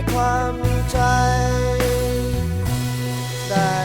ยความในใจแต่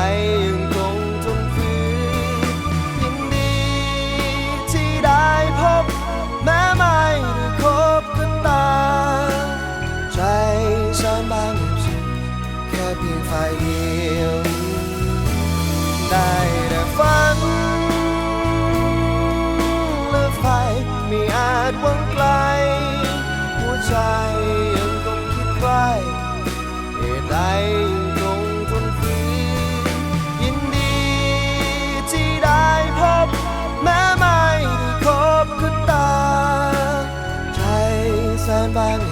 来 bye.